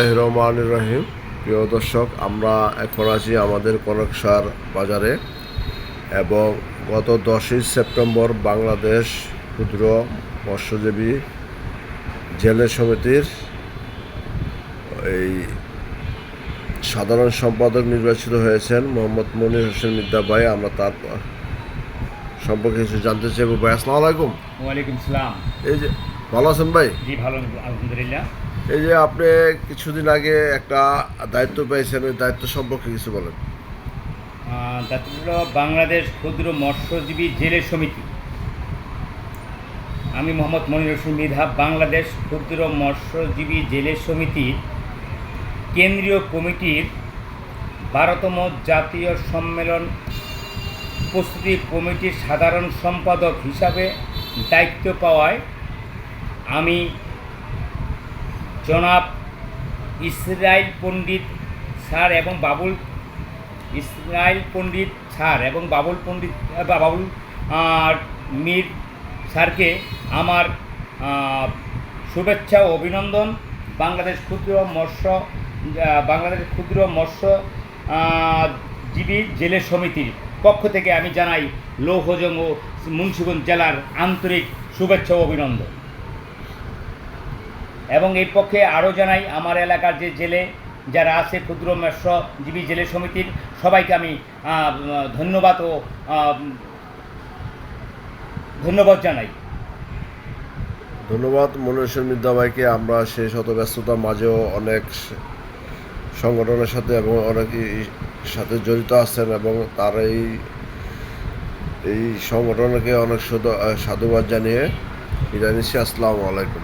রহমান রহিম। প্রিয় দর্শক আমরা এখন আছি আমাদের কনকসার বাজারে এবং গত দশই সেপ্টেম্বর বাংলাদেশ ক্ষুদ্র মৎস্যজীবী জেলে সমিতির এই সাধারণ সম্পাদক নির্বাচিত হয়েছেন মোহাম্মদ মনির হোসেন মিদ্দা ভাই আমরা তার সম্পর্কে কিছু জানতে চাইব। ভাই আসসালামু আলাইকুম। ওয়ালাইকুম সালাম। এই যে ভালো আছেন ভাই? জি ভালো আলহামদুলিল্লাহ। এই যে আপনি কিছুদিন আগে একটা দায়িত্ব পেয়েছেন, ওই দায়িত্ব সম্পর্কে কিছু বলেন। বাংলাদেশ ক্ষুদ্র মৎস্যজীবী জেলে সমিতি। আমি মোহাম্মদ মনির মিধা, বাংলাদেশ ক্ষুদ্র মৎস্যজীবী জেলে সমিতির কেন্দ্রীয় কমিটির বারোতম জাতীয় সম্মেলন প্রস্তুতি কমিটির সাধারণ সম্পাদক হিসাবে দায়িত্ব পাওয়ায় আমি জনাব ইসরায়েল পণ্ডিত স্যার এবং বাবুল ইসরায়েল পণ্ডিত স্যার এবং বাবুল পণ্ডিত বা বাবুল মীর স্যারকে আমার শুভেচ্ছা ও অভিনন্দন। বাংলাদেশ ক্ষুদ্র মৎস্য বাংলাদেশ ক্ষুদ্র মৎস্য জীবী জেলে সমিতির পক্ষ থেকে আমি জানাই লৌহজং ও মুন্সিগঞ্জ জেলার আন্তরিক শুভেচ্ছা ও অভিনন্দন। এবং এই পক্ষে আরও জানাই, আমার এলাকার যে জেলে যারা আছে, ক্ষুদ্র মৎস্যজীবী জেলে সমিতির, সবাইকে আমি ধন্যবাদ ও ধন্যবাদ জানাই। ধন্যবাদ মনির মিদ্যা ভাইকে। আমরা সেই শত ব্যস্ততার মাঝেও অনেক সংগঠনের সাথে এবং অনেক সাথে জড়িত আছেন এবং তার এই এই সংগঠনকে অনেক সাধুবাদ জানিয়ে নিচ্ছি। আসসালামু আলাইকুম।